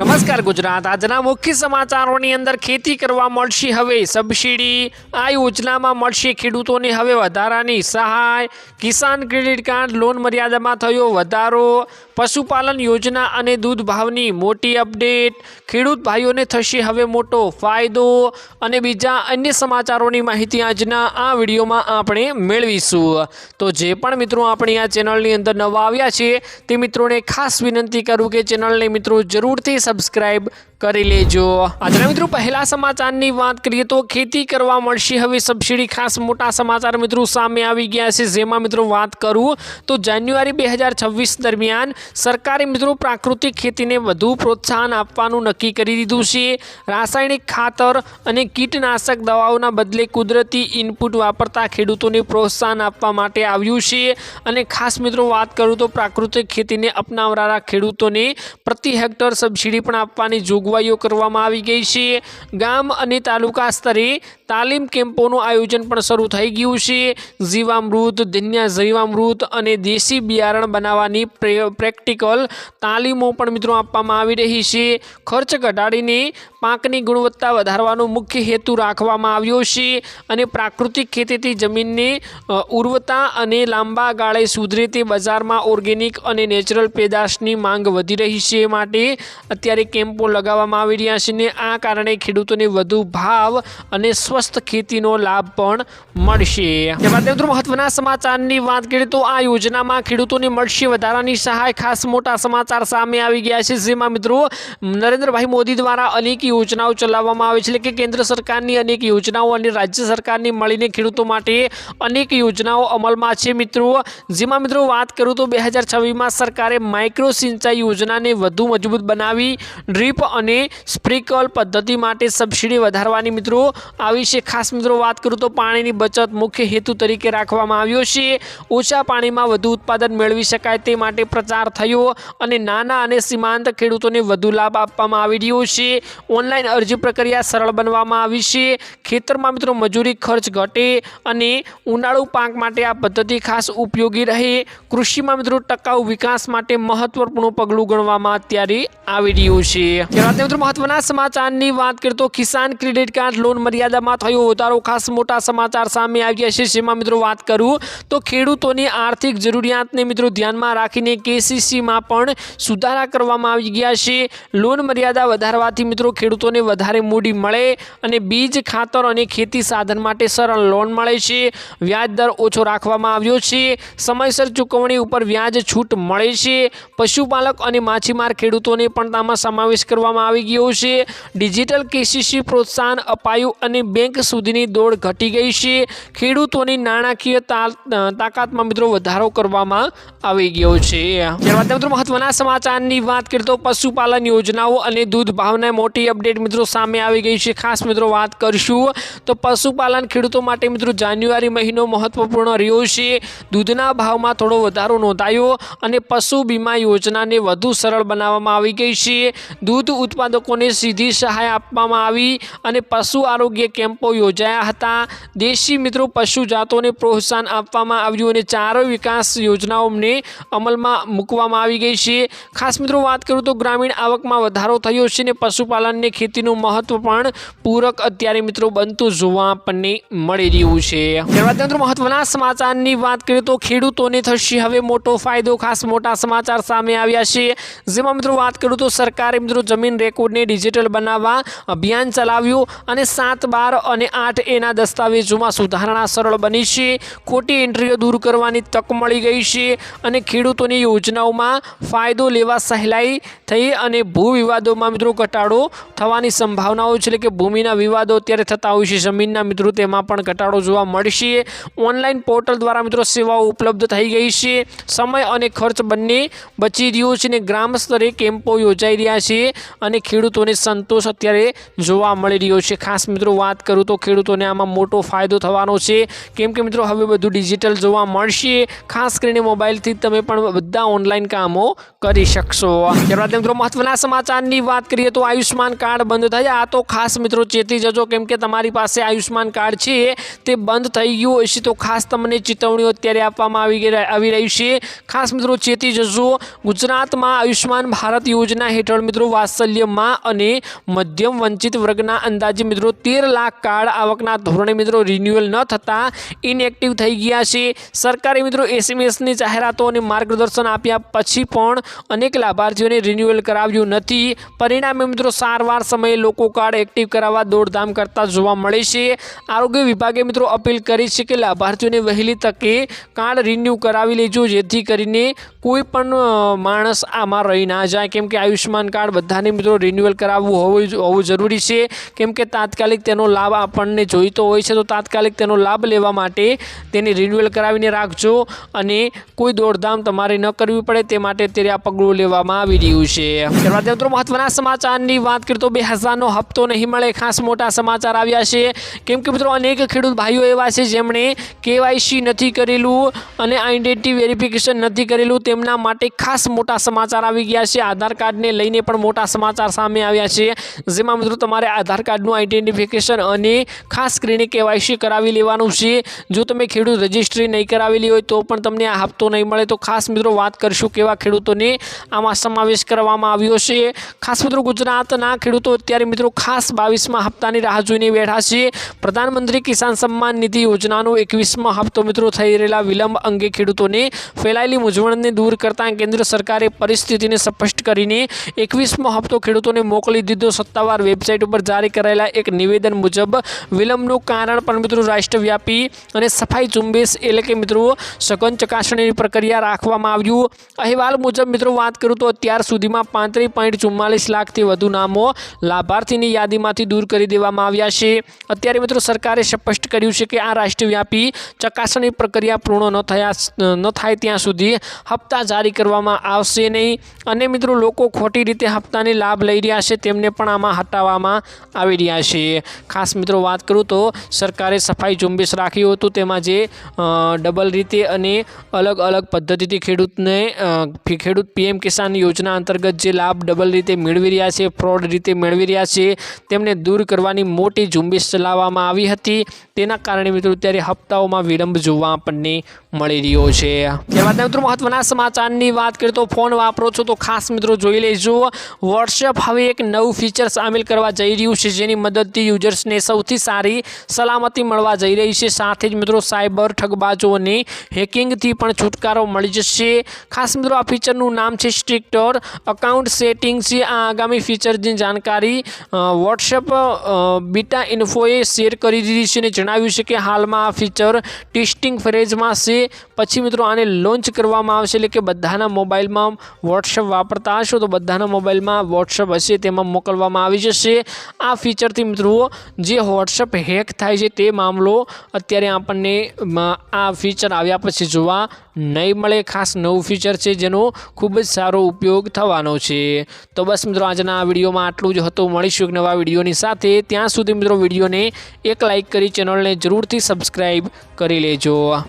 નમસ્કાર ગુજરાત. આજના મુખ્ય સમાચારોની અંદર ખેતી કરવા મળશે હવે. સબસિડી આ યોજનામાં મળશે. ખેડૂતોને હવે વધારાની સહાય. કિસાન ક્રેડિટ કાર્ડ લોન મર્યાદામાં થયો વધારો. પશુપાલન યોજના અને દૂધ ભાવની મોટી અપડેટ. ખેડૂત ભાઈઓને થશે હવે મોટો ફાયદો અને બીજા અન્ય સમાચારોની માહિતી આજના આ વિડીયોમાં આપણે મેળવીશું. તો જે પણ મિત્રો આપણી આ ચેનલની અંદર નવા આવ્યા છે, તે મિત્રોને ખાસ વિનંતી કરું કે ચેનલને મિત્રો જરૂરથી સબસ્ક્રાઇબ કરી લેજો. આજના મિત્રો, પહેલા સમાચારની વાત કરીએ તો ખેતી કરવા મળશે. હવે સબસિડી ખાસ મોટા સમાચાર મિત્રો સામે આવી ગયા છે. જેમાં મિત્રો વાત કરું તો જાન્યુઆરી બે દરમિયાન સરકારે મિત્રો પ્રાકૃતિક ખેતીને વધુ પ્રોત્સાહન આપવાનું નક્કી કરી દીધું છે. રાસાયણિક ખાતર અને કીટનાશક દવાઓના બદલે કુદરતી ઇનપુટ વાપરતા ખેડૂતોને પ્રોત્સાહન આપવા માટે આવ્યું છે. અને ખાસ મિત્રો વાત કરું તો પ્રાકૃતિક ખેતીને અપનાવનારા ખેડૂતોને પ્રતિ હેક્ટર સબસિડી પણ આપવાની જોગવાઈઓ કરવામાં આવી ગઈ છે. ગામ અને તાલુકા સ્તરે તાલીમ કેમ્પોનું આયોજન પણ શરૂ થઈ ગયું છે. જીવામૃત ધન્યા જીવામૃત અને દેશી બિયારણ બનાવવાની પ્રે- પ્રેક્ટિકલ તાલીમો પણ મિત્રો આપવામાં આવી રહી છે. ખર્ચ ઘટાડીને પાકની ગુણવત્તા વધારવાનો મુખ્ય હેતુ રાખવામાં આવ્યો છે અને પ્રાકૃતિક ખેતીથી જમીનને ઉર્વરતા અને લાંબા ગાળે સુધરે તે બજારમાં ઓર્ગેનિક અને નેચરલ પેદાશની માંગ વધી રહી છે માટે અત્યારે કેમ્પો લગાવવામાં આવી રહ્યા છે ને આ કારણે ખેડૂતોને વધુ ભાવ અને સ્વસ્થ ખેતીનો લાભ પણ મળશે. મિત્રો, મહત્વના સમાચારની વાત કરીએ તો આ યોજનામાં ખેડૂતોને મળશે વધારાની સહાય. ખાસ મોટા સમાચાર સામે આવી ગયા છે. જેમાં મિત્રો, નરેન્દ્રભાઈ મોદી દ્વારા અનેક યોજનાઓ ચલાવવામાં આવે છે. એટલે કે કેન્દ્ર સરકારની અનેક યોજનાઓ અને રાજ્ય સરકારની મળીને ખેડૂતો માટે અનેક યોજનાઓ અમલમાં છે મિત્રો. જેમાં મિત્રો, વાત કરું તો બે હજાર છવ્વીસમાં સરકારે માઇક્રો સિંચાઈ યોજનાને વધુ મજબૂત બનાવી ડ્રીપ અને સ્પ્રિંકલ પદ્ધતિ માટે સબસિડી વધારવાની મિત્રો, આવી છે ખાસ મિત્રો વાત કરું તો પાણીની બચત મુખ્ય હેતુ તરીકે રાખવામાં આવ્યો છે. ઓછા પાણીમાં વધુ ઉત્પાદન મેળવી શકાય તે માટે પ્રચાર થયો અને નાના અને સીમાંત ખેડૂતોને વધુ લાભ આપવામાં આવી રહ્યો છે. ઓનલાઈન અરજી પ્રક્રિયા સરળ બનવામાં આવી છે. ખેતરમાં મિત્રો મજૂરી ખર્ચ ઘટે અને ઉનાળુ પાક માટે આ પદ્ધતિ ખાસ ઉપયોગી રહે. કૃષિમાં મિત્રો ટકાઉ વિકાસ માટે મહત્વપૂર્ણ પગલું ગણવામાં અત્યારે આવી રહ્યું છે. ત્યારબાદ મિત્રો મહત્વના સમાચારની વાત કરીએ તો કિસાન ક્રેડિટ કાર્ડ લોન મર્યાદામાં થયો વધારો ખાસ મોટા સમાચાર સામે આવ્યા છે. જેમાં મિત્રો વાત કરું તો ખેડૂતોની આર્થિક જરૂરિયાતને મિત્રો ધ્યાનમાં રાખીને કેસીસીમાં પણ સુધારા કરવામાં આવી ગયા છે. લોન મર્યાદા વધારવાથી મિત્રો ખેડૂતોને વધારે મૂડી મળે અને બીજ, ખાતર અને ખેતી સાધન માટે સરળ લોન મળે છે. વ્યાજ દર ઓછો રાખવામાં આવ્યો છે. સમયસર ચૂકવણી ઉપર વ્યાજ છૂટ મળે છે. પશુપાલક અને માછીમાર ખેડૂતોને પણ તેમાં સમાવેશ કરવામાં આવી ગયો છે. ડિજિટલ કેસીસી પ્રોત્સાહન અપાયું અને બેંક સુધીની દોડ ઘટી ગઈ છે. ખેડૂતોની નાણાકીય તાકાતમાં મિત્રો વધારો કરવામાં આવી ગયો છે. ત્યારબાદ મિત્રો મહત્વના સમાચારની વાત કરીએ તો પશુપાલન યોજનાઓ અને દૂધ ભાવના મોટી અપડેટ મિત્રો સામે આવી ગઈ છે. ખાસ મિત્રો વાત કરીશું તો પશુપાલન ખેડૂતો માટે મિત્રો જાન્યુઆરી મહિનો મહત્વપૂર્ણ રહ્યો છે. દૂધના ભાવમાં થોડો વધારો નોંધાયો અને પશુ વીમા યોજનાને વધુ સરળ બનાવવામાં આવી ગઈ છે. દૂધ ઉત્પાદકોને સીધી સહાય આપવામાં આવી અને પશુ આરોગ્ય કેમ્પો યોજાયા હતા. દેશી મિત્રો પશુ જાતોને પ્રોત્સાહન આપવામાં આવ્યું અને ચારો વિકાસ યોજનાઓને અમલમાં મૂકવામાં આવી ગઈ છે. ખાસ મિત્રો વાત કરું તો ગ્રામીણ આવકમાં વધારો થયો છે અને પશુપાલનને ખેતીનું મહત્વ પણ પૂરક અત્યારે મિત્રો બનતું જોવા આપણને મળી રહ્યું છે. ત્યારબાદ મિત્રો મહત્વના સમાચારની વાત કરીએ તો ખેડૂતોને થશે હવે મોટો ફાયદો. ખાસ મોટા સમાચાર સામે આવ્યા છે. જેમાં મિત્રો વાત કરું તો સરકારે મિત્રો જમીન રેકોર્ડને ડિજિટલ બનાવવા અભિયાન ચલાવ્યું અને સાત બાર અને આઠ એના દસ્તાવેજોમાં સુધારણા સરળ બની છે. ખોટી એન્ટ્રીઓ દૂર કરવાની તક મળી ગઈ છે અને ખેડૂતોની યોજનાઓમાં ફાયદો લેવા સહેલાઈ થઈ અને ભૂ વિવાદોમાં મિત્રો ઘટાડો થવાની સંભાવનાઓ છે. એટલે કે ભૂમિના વિવાદો અત્યારે થતા હોય છે જમીનના મિત્રો, તેમાં પણ ઘટાડો જોવા મળશે. ઓનલાઈન પોર્ટલ દ્વારા મિત્રો સેવાઓ ઉપલબ્ધ થઈ ગઈ છે. સમય અને ખર્ચ બંને બચી રહ્યો છે અને ગ્રામ સ્તરે કેમ્પો યોજાઈ રહ્યા છે અને ખેડૂતોને સંતોષ અત્યારે જોવા મળી રહ્યો છે. ખાસ મિત્રો વાત કરું તો ખેડૂતોને આમાં મોટો ફાયદો થવાનો છે. કેમ કે મિત્રો, હવે બધું ડિજિટલ જોવા મળશે. ખાસ કરીને મોબાઈલથી તમે પણ બધા ઓનલાઈન કામો કરી શકશો. ત્યારબાદ મિત્રો, મહત્વના સમાચારની વાત કરીએ તો આયુષ્માન કાર્ડ બંધ થયા આ તો ખાસ મિત્રો ચેતી જજો, કેમ કે તમારી પાસે આયુષ્માન કાર્ડ છે, તે બંધ થઈ ગયું હશે તો ખાસ તમને ચેતવણીઓ અત્યારે આપવામાં આવી આવી રહી છે. ખાસ મિત્રો ચેતી જજો, ગુજરાતમાં આયુષ્માન ભારત યોજના હેઠળ મિત્રો વાત્સલ્યમાં અને મધ્યમ વંચિત વર્ગના અંદાજે મિત્રો તેર લાખ કાર્ડ આવકના ધોરણે મિત્રો રિન્યુઅલ ન થતાં ઇનએક્ટિવ થઈ ગયા છે. સરકારે મિત્રો એસએમએસની જાહેરાતો અને માર્ગદર્શન આપ્યા પછી પણ અનેક લાભાર્થીઓને રિન્યુઅલ કરાવ્યું નથી. પરિણામે મિત્રો સારવાર સમયે લોકો કાર્ડ એક્ટિવ કરાવવા દોડધામ કરતા જોવા મળે છે. આરોગ્ય વિભાગે મિત્રો અપીલ કરી છે કે લાભાર્થીઓને વહેલી તકે કાર્ડ રિન્યૂ કરાવી લેજો, જેથી કરીને કોઈ પણ માણસ આમાં રહી ના જાય, કેમ કે આયુષ્યમાન કાર્ડ બધાને મિત્રો રિન્યુઅલ કરાવવું હોવું હોવું જરૂરી છે. કેમ કે તાત્કાલિક તેનો લાભ આપણને જોઈતો હોય છે, તો તાત્કાલિક તેનો લાભ લેવા માટે તેને રિન્યુઅલ કરાવીને રાખજો અને કોઈ દોડધામ તમારે ન કરવી પડે, તે માટે અત્યારે આ પગલું લેવામાં આવી રહ્યું છે. ત્યારબાદ મિત્રો મહત્વના સમાચારની વાત કરીએ તો બે હજારનો હપ્તો નહીં મળે, ખાસ મોટા સમાચાર આવ્યા છે. કેમ કે મિત્રો અનેક ખેડૂત ભાઈઓ એવા છે જેમણે કેવાયસી નથી કરેલું અને આઈડેન્ટિટી વેરિફિકેશન નથી કરેલું તેમના માટે ખાસ મોટા સમાચાર આવી ગયા છે. આધાર કાર્ડને લઈને પણ મોટા સમાચાર સામે આવ્યા છે. જેમાં મિત્રો તમારે આધાર કાર્ડનું આઈડેન્ટિફિકેશન અને ખાસ કરીને કેવાયસી કરાવી લેવાનું છે. જો તમે ખેડૂત રજિસ્ટ્રી નહીં કરાવેલી હોય તો પણ તમને આ હપ્તો નહીં મળે. તો ખાસ મિત્રો વાત કરીશું કેવા ખેડૂતોને આમાં સમાવેશ કરવામાં આવ્યો છે. ખાસ મિત્રો ગુજરાતના ખેડૂતો અત્યારે મિત્રો ખાસ બાવીસમાં હપ્તાની રાહ જોઈને બેઠા છે. પ્રધાનમંત્રી કિસાન સન્માન નિધિ યોજનાનો એકવીસમાં હપ્તો મિત્રો થઈ રહેલા વિલંબ અંગે ખેડૂતોને ફેલાયેલી મૂંઝવણને દૂર કરતાં કેન્દ્ર સરકારે પરિસ્થિતિને સ્પષ્ટ કરીને એકવીસમો હપ્તો ખેડૂતોને મોકલી દીધો. સત્તાવાર વેબસાઇટ ઉપર જારી કરાયેલા એક નિવેદન મુજબ વિલંબનું કારણ પણ મિત્રો રાષ્ટ્રવ્યાપી અને સફાઈ ઝુંબેશ એટલે કે મિત્રો સઘન ચકાસણીની પ્રક્રિયા રાખવામાં આવ્યું. અહેવાલ મુજબ મિત્રો વાત કરું તો અત્યાર સુધીમાં પાંત્રીસ પોઈન્ટ ચુમ્માલીસ લાખથી વધુ નામો લાભાર્થીની યાદીમાંથી દૂર કરી દેવામાં આવ્યા છે. અત્યારે મિત્રો સરકારે સ્પષ્ટ કર્યું છે કે આ રાષ્ટ્રવ્યાપી ચકાસણી પ્રક્રિયા પૂર્ણ ન થયા, ન થાય ત્યાં સુધી હપ્તા જારી કરવામાં આવશે નહીં. અને મિત્રો, લોકો ખોટી રીતે હપ્તાની લાભ લઈ રહ્યા છે, તેમને પણ આમાં હટાવવામાં આવી રહ્યા છે. ખાસ મિત્રો, વાત કરું તો સરકારે સફાઈ ઝુંબેશ રાખ્યું હતું, તેમાં જે ડબલ રીતે અને અલગ અલગ પદ્ધતિથી ખેડૂતને ખેડૂત પીએમ કિસાન યોજના અંતર્ગત જે લાભ ડબલ રીતે મેળવી રહ્યા છે, ફ્રોડ રીતે મેળવી રહ્યા છે, તેમને દૂર કરવાની મોટી ઝુંબેશ ચલાવવામાં આવી હતી. તેના કારણે મિત્રો, અત્યારે હપ્તાઓમાં વિલંબ જોવા આપણને મળી રહ્યો છે. ત્યારબાદ મિત્રો, મહત્વના સમાચારની વાત કરીએ તો ફોન વાપરો છો તો ખાસ મિત્રો જોઈ લેજો. વોટ્સએપ હવે એક નવું ફીચર સામેલ કરવા જઈ રહ્યું છે જેની મદદથી યુઝર્સને સૌથી સારી સલામતી મળવા જઈ રહી છે. સાથે જ મિત્રો સાયબર ઠગબાજોને હેકિંગથી પણ છુટકારો મળી જશે. ખાસ મિત્રો આ ફીચરનું નામ છે સ્ટ્રિક્ટર અકાઉન્ટ સેટિંગ છે આ આગામી ફીચરની જાણકારી વોટ્સએપ બીટા ઇન્ફોએ શેર કરી દીધી છે અને જણાવ્યું છે કે હાલમાં આ ફીચર ટેસ્ટિંગ ફેઝમાં છે. પછી મિત્રો આને લોન્ચ કરવામાં આવશે એટલે કે બધાના મોબાઈલમાં વોટ્સઅપ વાપરતા હશો તો બધાના મોબાઈલમાં વોટ્સએપ હશે તેમાં મોકલવામાં આવી જશે. આ ફીચરથી મિત્રો જે વોટ્સઅપ હેક થાય છે તે મામલો અત્યારે આપણને આ ફીચર આવ્યા પછી જોવા નહીં મળે. ખાસ નવું ફીચર છે જેનો ખૂબ જ સારો ઉપયોગ થવાનો છે. તો બસ મિત્રો આજના આ વિડીયોમાં આટલું જ હતું. મળીશું એક નવા વિડીયોની સાથે. ત્યાં સુધી મિત્રો વિડીયોને એક લાઇક કરી ચેનલને જરૂરથી સબસ્ક્રાઈબ કરી લેજો.